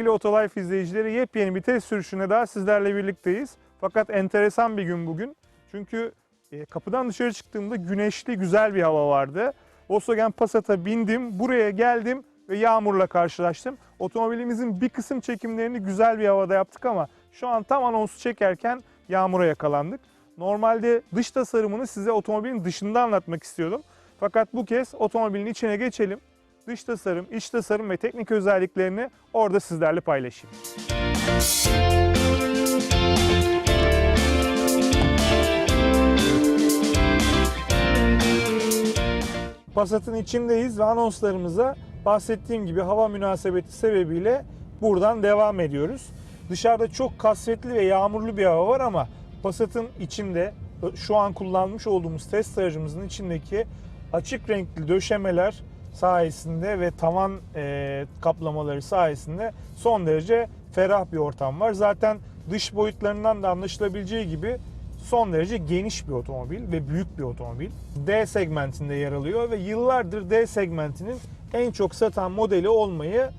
Sevgili Otolife izleyicileri yepyeni bir test sürüşüne daha sizlerle birlikteyiz. Fakat enteresan bir gün bugün. Çünkü e, kapıdan dışarı çıktığımda güneşli güzel bir hava vardı. Volkswagen Passat'a bindim, buraya geldim ve yağmurla karşılaştım. Otomobilimizin bir kısım çekimlerini güzel bir havada yaptık ama şu an tam anonsu çekerken yağmura yakalandık. Normalde dış tasarımını size otomobilin dışında anlatmak istiyordum. Fakat bu kez otomobilin içine geçelim. Dış tasarım, iç tasarım ve teknik özelliklerini orada sizlerle paylaşayım. Passat'ın içindeyiz ve anonslarımıza bahsettiğim gibi hava münasebeti sebebiyle buradan devam ediyoruz. Dışarıda çok kasvetli ve yağmurlu bir hava var ama Passat'ın içinde şu an kullanmış olduğumuz test aracımızın içindeki açık renkli döşemeler sayesinde ve tavan e, kaplamaları sayesinde son derece ferah bir ortam var. Zaten dış boyutlarından da anlaşılabileceği gibi son derece geniş bir otomobil ve büyük bir otomobil. D segmentinde yer alıyor ve yıllardır D segmentinin en çok satan modeli olmayı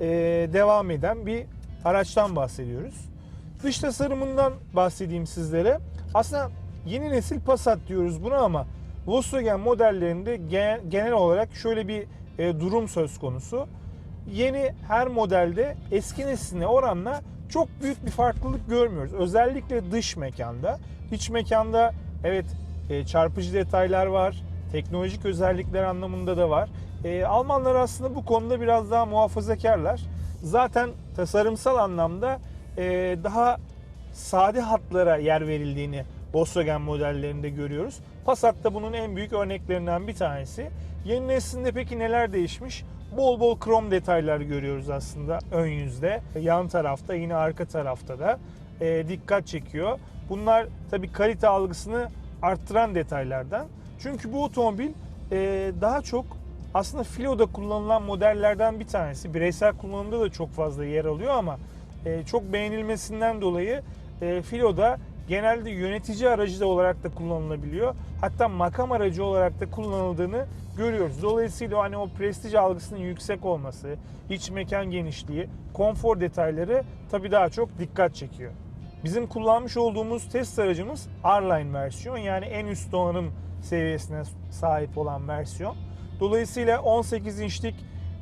e, devam eden bir araçtan bahsediyoruz. Dış tasarımından bahsedeyim sizlere. Aslında yeni nesil Passat diyoruz buna ama Volkswagen modellerinde gen- genel olarak şöyle bir e, durum söz konusu. Yeni her modelde eski nesline oranla çok büyük bir farklılık görmüyoruz. Özellikle dış mekanda. İç mekanda evet e, çarpıcı detaylar var. Teknolojik özellikler anlamında da var. E, Almanlar aslında bu konuda biraz daha muhafazakarlar. Zaten tasarımsal anlamda daha sade hatlara yer verildiğini Volkswagen modellerinde görüyoruz. Passat da bunun en büyük örneklerinden bir tanesi. Yeni neslinde peki neler değişmiş? Bol bol krom detaylar görüyoruz aslında ön yüzde, yan tarafta yine arka tarafta da e, dikkat çekiyor. Bunlar tabii kalite algısını arttıran detaylardan. Çünkü bu otomobil e, daha çok aslında filoda kullanılan modellerden bir tanesi. Bireysel kullanımda da çok fazla yer alıyor ama e, çok beğenilmesinden dolayı e, filoda genelde yönetici aracı da olarak da kullanılabiliyor. Hatta makam aracı olarak da kullanıldığını görüyoruz. Dolayısıyla hani o prestij algısının yüksek olması, iç mekan genişliği, konfor detayları tabii daha çok dikkat çekiyor. Bizim kullanmış olduğumuz test aracımız R-Line versiyon yani en üst donanım seviyesine sahip olan versiyon. Dolayısıyla 18 inçlik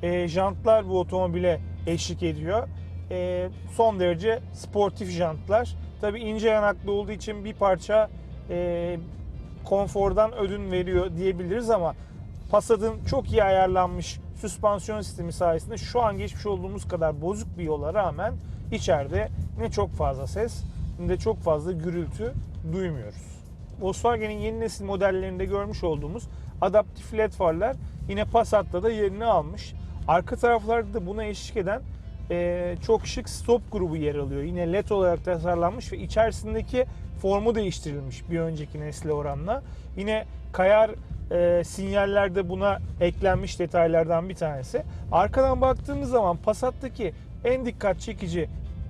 e, jantlar bu otomobile eşlik ediyor. E, son derece sportif jantlar. Tabi ince yanaklı olduğu için bir parça e, konfordan ödün veriyor diyebiliriz ama Passat'ın çok iyi ayarlanmış süspansiyon sistemi sayesinde şu an geçmiş olduğumuz kadar bozuk bir yola rağmen içeride ne çok fazla ses ne de çok fazla gürültü duymuyoruz. Volkswagen'in yeni nesil modellerinde görmüş olduğumuz adaptif led farlar yine Passat'ta da yerini almış. Arka taraflarda da buna eşlik eden e, çok şık stop grubu yer alıyor. Yine led olarak tasarlanmış ve içerisindeki formu değiştirilmiş bir önceki nesle oranla. Yine kayar e, sinyaller de buna eklenmiş detaylardan bir tanesi. Arkadan baktığımız zaman Passat'taki en dikkat çekici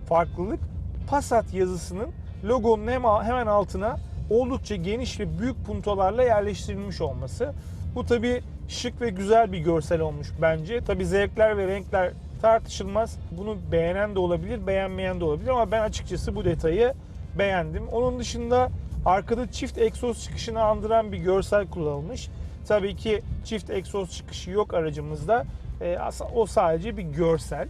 farklılık Passat yazısının logonun hemen altına oldukça geniş ve büyük puntolarla yerleştirilmiş olması. Bu tabi şık ve güzel bir görsel olmuş bence. Tabi zevkler ve renkler tartışılmaz. Bunu beğenen de olabilir, beğenmeyen de olabilir ama ben açıkçası bu detayı beğendim. Onun dışında arkada çift egzoz çıkışını andıran bir görsel kullanılmış. Tabii ki çift egzoz çıkışı yok aracımızda. Aslında o sadece bir görsel.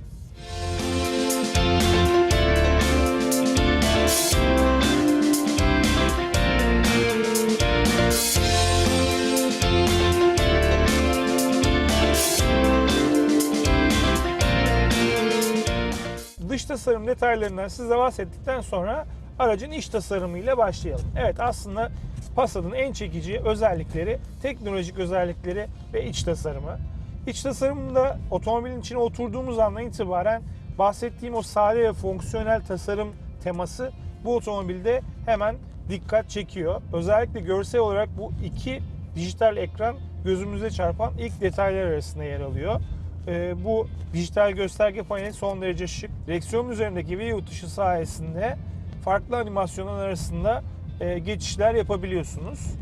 Dış tasarım detaylarından size bahsettikten sonra aracın iç tasarımı ile başlayalım. Evet aslında Passat'ın en çekici özellikleri teknolojik özellikleri ve iç tasarımı. İç tasarımında otomobilin içine oturduğumuz andan itibaren bahsettiğim o sade ve fonksiyonel tasarım teması bu otomobilde hemen dikkat çekiyor. Özellikle görsel olarak bu iki dijital ekran gözümüze çarpan ilk detaylar arasında yer alıyor. Ee, bu dijital gösterge paneli son derece şık. Direksiyonun üzerindeki view tuşu sayesinde farklı animasyonlar arasında e, geçişler yapabiliyorsunuz.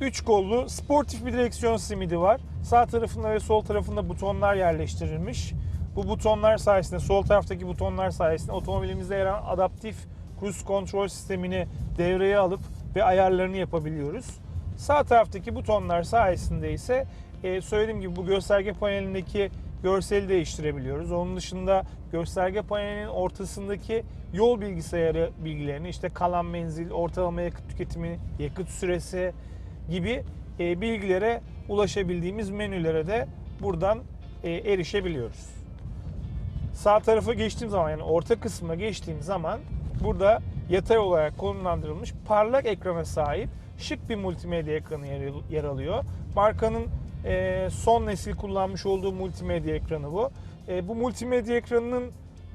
3 kollu sportif bir direksiyon simidi var. Sağ tarafında ve sol tarafında butonlar yerleştirilmiş. Bu butonlar sayesinde, sol taraftaki butonlar sayesinde otomobilimizde yer alan adaptif cruise kontrol sistemini devreye alıp ve ayarlarını yapabiliyoruz. Sağ taraftaki butonlar sayesinde ise e, söylediğim gibi bu gösterge panelindeki görseli değiştirebiliyoruz. Onun dışında gösterge panelinin ortasındaki yol bilgisayarı bilgilerini işte kalan menzil, ortalama yakıt tüketimi, yakıt süresi gibi e, bilgilere ulaşabildiğimiz menülere de buradan e, erişebiliyoruz. Sağ tarafa geçtiğim zaman yani orta kısma geçtiğim zaman burada yatay olarak konumlandırılmış parlak ekrana sahip şık bir multimedya ekranı yer, alıyor. Markanın e, son nesil kullanmış olduğu multimedya ekranı bu. E, bu multimedya ekranının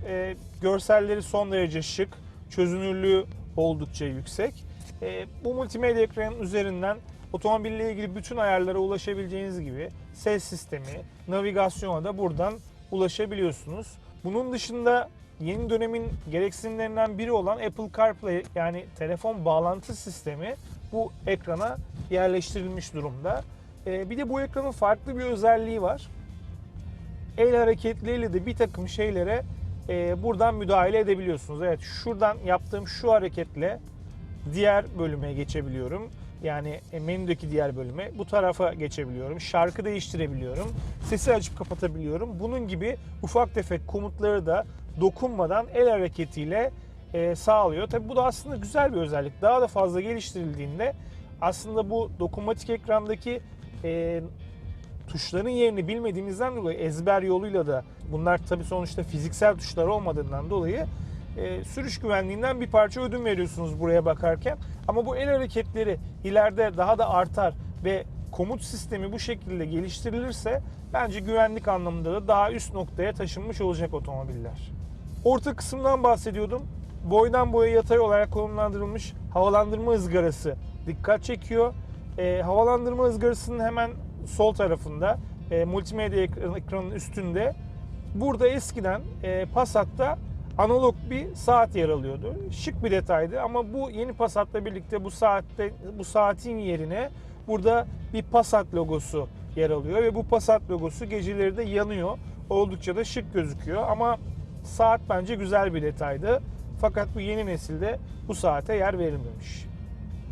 e, görselleri son derece şık, çözünürlüğü oldukça yüksek. E, bu multimedya ekranının üzerinden otomobille ilgili bütün ayarlara ulaşabileceğiniz gibi ses sistemi, navigasyona da buradan ulaşabiliyorsunuz. Bunun dışında yeni dönemin gereksinimlerinden biri olan Apple CarPlay yani telefon bağlantı sistemi bu ekrana yerleştirilmiş durumda. Ee, bir de bu ekranın farklı bir özelliği var. El hareketleriyle de bir takım şeylere e, buradan müdahale edebiliyorsunuz. Evet şuradan yaptığım şu hareketle diğer bölüme geçebiliyorum. Yani e, menüdeki diğer bölüme bu tarafa geçebiliyorum. Şarkı değiştirebiliyorum. Sesi açıp kapatabiliyorum. Bunun gibi ufak tefek komutları da dokunmadan el hareketiyle e, sağlıyor. Tabi bu da aslında güzel bir özellik. Daha da fazla geliştirildiğinde aslında bu dokunmatik ekrandaki e, tuşların yerini bilmediğimizden dolayı ezber yoluyla da bunlar tabi sonuçta fiziksel tuşlar olmadığından dolayı e, sürüş güvenliğinden bir parça ödün veriyorsunuz buraya bakarken. Ama bu el hareketleri ileride daha da artar ve komut sistemi bu şekilde geliştirilirse bence güvenlik anlamında da daha üst noktaya taşınmış olacak otomobiller. Orta kısımdan bahsediyordum. Boydan boya yatay olarak konumlandırılmış havalandırma ızgarası dikkat çekiyor. E, havalandırma ızgarasının hemen sol tarafında e, multimedya ekran- ekranının üstünde burada eskiden e, Passat'ta analog bir saat yer alıyordu. Şık bir detaydı ama bu yeni Passat'la birlikte bu saatte bu saatin yerine burada bir Passat logosu yer alıyor ve bu Passat logosu geceleri de yanıyor. Oldukça da şık gözüküyor ama saat bence güzel bir detaydı. Fakat bu yeni nesilde bu saate yer verilmemiş.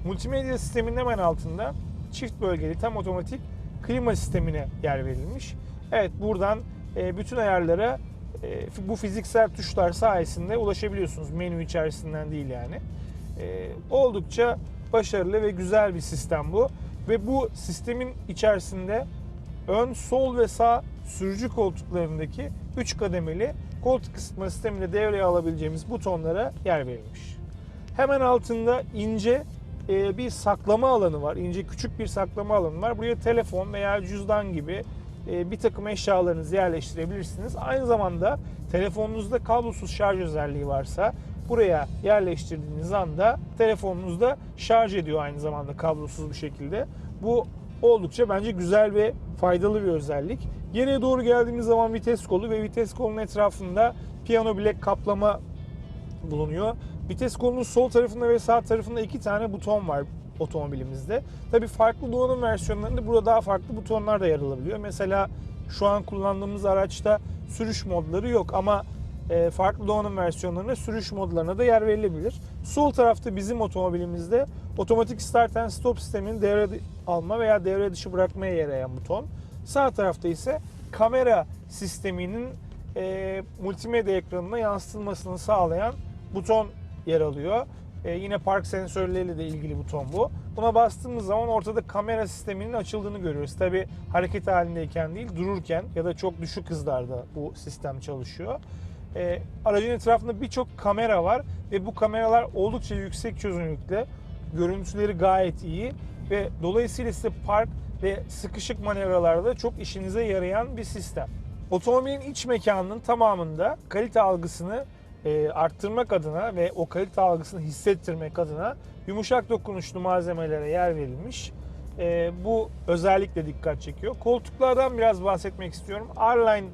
Multimedya sisteminin hemen altında çift bölgeli tam otomatik klima sistemine yer verilmiş. Evet buradan e, bütün ayarlara e, bu fiziksel tuşlar sayesinde ulaşabiliyorsunuz. Menü içerisinden değil yani. E, oldukça başarılı ve güzel bir sistem bu. Ve bu sistemin içerisinde ön, sol ve sağ sürücü koltuklarındaki 3 kademeli koltuk ısıtma sistemiyle devreye alabileceğimiz butonlara yer verilmiş. Hemen altında ince e, bir saklama alanı var. İnce küçük bir saklama alanı var. Buraya telefon veya cüzdan gibi e, bir takım eşyalarınızı yerleştirebilirsiniz. Aynı zamanda telefonunuzda kablosuz şarj özelliği varsa buraya yerleştirdiğiniz anda telefonunuzda şarj ediyor aynı zamanda kablosuz bir şekilde. Bu oldukça bence güzel ve faydalı bir özellik. Geriye doğru geldiğimiz zaman vites kolu ve vites kolunun etrafında piyano bilek kaplama bulunuyor. Vites kolunun sol tarafında ve sağ tarafında iki tane buton var otomobilimizde. Tabii farklı donanım versiyonlarında burada daha farklı butonlar da yer alabiliyor. Mesela şu an kullandığımız araçta sürüş modları yok ama e, farklı donanım versiyonlarında sürüş modlarına da yer verilebilir. Sol tarafta bizim otomobilimizde otomatik start and stop sistemini devre alma veya devre dışı bırakmaya yarayan buton. Sağ tarafta ise kamera sisteminin e, multimedya ekranına yansıtılmasını sağlayan buton yer alıyor. E, yine park sensörleriyle de ilgili buton bu. Buna bastığımız zaman ortada kamera sisteminin açıldığını görüyoruz. Tabi hareket halindeyken değil dururken ya da çok düşük hızlarda bu sistem çalışıyor. E, aracın etrafında birçok kamera var ve bu kameralar oldukça yüksek çözünürlükte. Görüntüleri gayet iyi ve dolayısıyla size park ve sıkışık manevralarda çok işinize yarayan bir sistem. Otomobilin iç mekanının tamamında kalite algısını e, arttırmak adına ve o kalite algısını hissettirmek adına yumuşak dokunuşlu malzemelere yer verilmiş. E, bu özellikle dikkat çekiyor. Koltuklardan biraz bahsetmek istiyorum. R-Line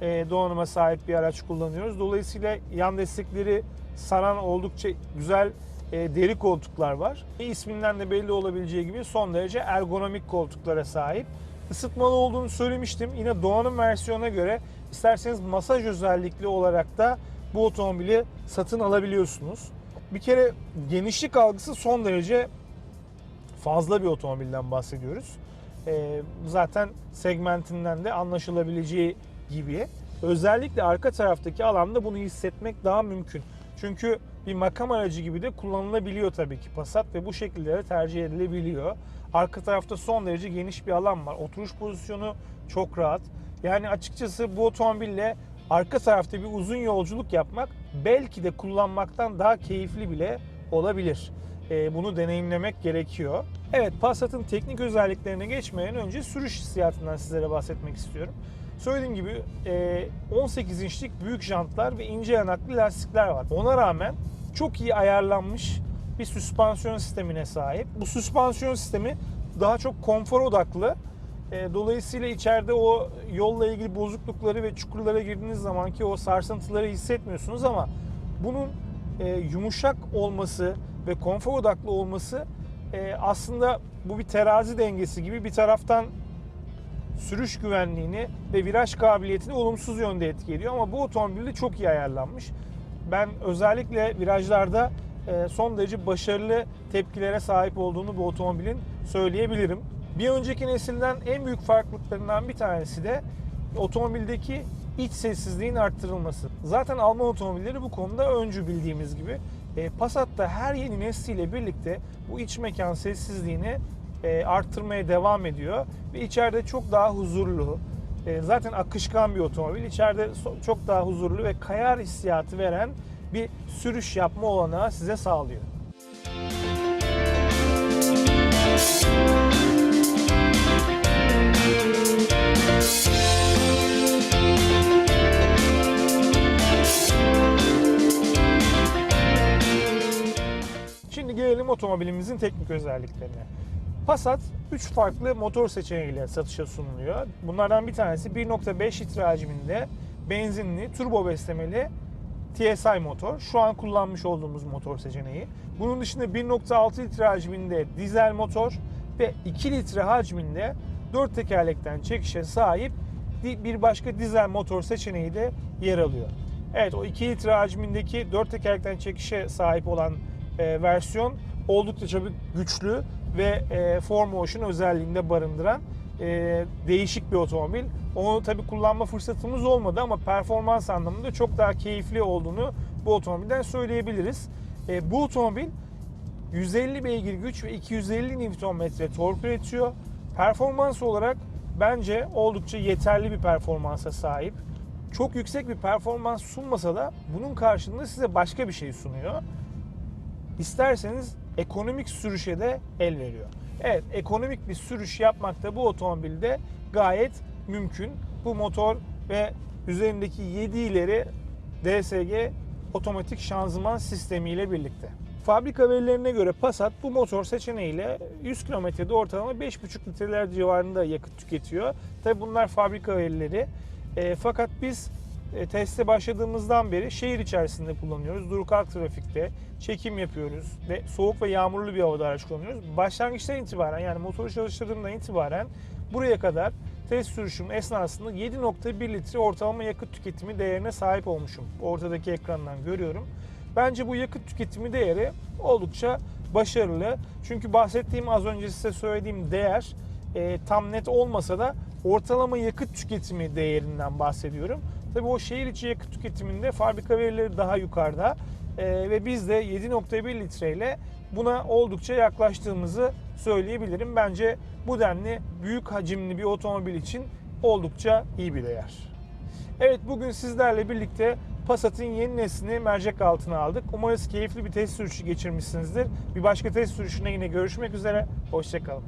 e, donanıma sahip bir araç kullanıyoruz. Dolayısıyla yan destekleri saran oldukça güzel e, deri koltuklar var. E, isminden de belli olabileceği gibi son derece ergonomik koltuklara sahip. Isıtmalı olduğunu söylemiştim. Yine Doğan'ın versiyonuna göre isterseniz masaj özellikli olarak da bu otomobili satın alabiliyorsunuz. Bir kere genişlik algısı son derece fazla bir otomobilden bahsediyoruz. Ee, zaten segmentinden de anlaşılabileceği gibi. Özellikle arka taraftaki alanda bunu hissetmek daha mümkün. Çünkü bir makam aracı gibi de kullanılabiliyor tabii ki Passat ve bu şekilde de tercih edilebiliyor. Arka tarafta son derece geniş bir alan var. Oturuş pozisyonu çok rahat. Yani açıkçası bu otomobille arka tarafta bir uzun yolculuk yapmak belki de kullanmaktan daha keyifli bile olabilir. Ee, bunu deneyimlemek gerekiyor. Evet Passat'ın teknik özelliklerine geçmeden önce sürüş hissiyatından sizlere bahsetmek istiyorum. Söylediğim gibi e, 18 inçlik büyük jantlar ve ince yanaklı lastikler var. Ona rağmen çok iyi ayarlanmış bir süspansiyon sistemine sahip. Bu süspansiyon sistemi daha çok konfor odaklı. E, Dolayısıyla içeride o yolla ilgili bozuklukları ve çukurlara girdiğiniz zamanki o sarsıntıları hissetmiyorsunuz ama bunun e, yumuşak olması ve konfor odaklı olması e, aslında bu bir terazi dengesi gibi bir taraftan sürüş güvenliğini ve viraj kabiliyetini olumsuz yönde etki ediyor ama bu otomobilde çok iyi ayarlanmış. Ben özellikle virajlarda e, son derece başarılı tepkilere sahip olduğunu bu otomobilin söyleyebilirim. Bir önceki nesilden en büyük farklılıklarından bir tanesi de otomobildeki iç sessizliğin arttırılması. Zaten Alman otomobilleri bu konuda öncü bildiğimiz gibi. E, Passat da her yeni nesliyle birlikte bu iç mekan sessizliğini e, arttırmaya devam ediyor ve içeride çok daha huzurlu, e, zaten akışkan bir otomobil. İçeride çok daha huzurlu ve kayar hissiyatı veren bir sürüş yapma olanağı size sağlıyor. Şimdi gelelim otomobilimizin teknik özelliklerine. Passat 3 farklı motor seçeneğiyle satışa sunuluyor. Bunlardan bir tanesi 1.5 litre hacminde benzinli, turbo beslemeli TSI motor. Şu an kullanmış olduğumuz motor seçeneği. Bunun dışında 1.6 litre hacminde dizel motor ve 2 litre hacminde 4 tekerlekten çekişe sahip bir başka dizel motor seçeneği de yer alıyor. Evet o 2 litre hacmindeki 4 tekerlekten çekişe sahip olan e, versiyon oldukça tabii güçlü ve e, 4Motion özelliğinde barındıran e, değişik bir otomobil. Onu tabii kullanma fırsatımız olmadı ama performans anlamında çok daha keyifli olduğunu bu otomobilden söyleyebiliriz. E, bu otomobil 150 beygir güç ve 250 Nm tork üretiyor. Performans olarak bence oldukça yeterli bir performansa sahip. Çok yüksek bir performans sunmasa da bunun karşılığında size başka bir şey sunuyor. İsterseniz ekonomik sürüşe de el veriyor. Evet, ekonomik bir sürüş yapmak da bu otomobilde gayet mümkün. Bu motor ve üzerindeki 7 ileri DSG otomatik şanzıman sistemiyle birlikte. Fabrika verilerine göre Passat bu motor seçeneğiyle 100 kilometrede ortalama 5,5 litreler civarında yakıt tüketiyor. Tabi bunlar fabrika verileri. E, fakat biz e, teste başladığımızdan beri şehir içerisinde kullanıyoruz. Dur kalk trafikte çekim yapıyoruz ve soğuk ve yağmurlu bir havada araç kullanıyoruz. Başlangıçtan itibaren yani motoru çalıştırdığımdan itibaren buraya kadar test sürüşüm esnasında 7.1 litre ortalama yakıt tüketimi değerine sahip olmuşum. Ortadaki ekrandan görüyorum. Bence bu yakıt tüketimi değeri oldukça başarılı. Çünkü bahsettiğim az önce size söylediğim değer e, tam net olmasa da ortalama yakıt tüketimi değerinden bahsediyorum. Tabii o şehir içi yakıt tüketiminde fabrika verileri daha yukarıda E, ve biz de 7.1 litreyle buna oldukça yaklaştığımızı söyleyebilirim. Bence bu denli büyük hacimli bir otomobil için oldukça iyi bir değer. Evet bugün sizlerle birlikte Passat'ın yeni neslini mercek altına aldık. Umarız keyifli bir test sürüşü geçirmişsinizdir. Bir başka test sürüşüne yine görüşmek üzere. Hoşçakalın.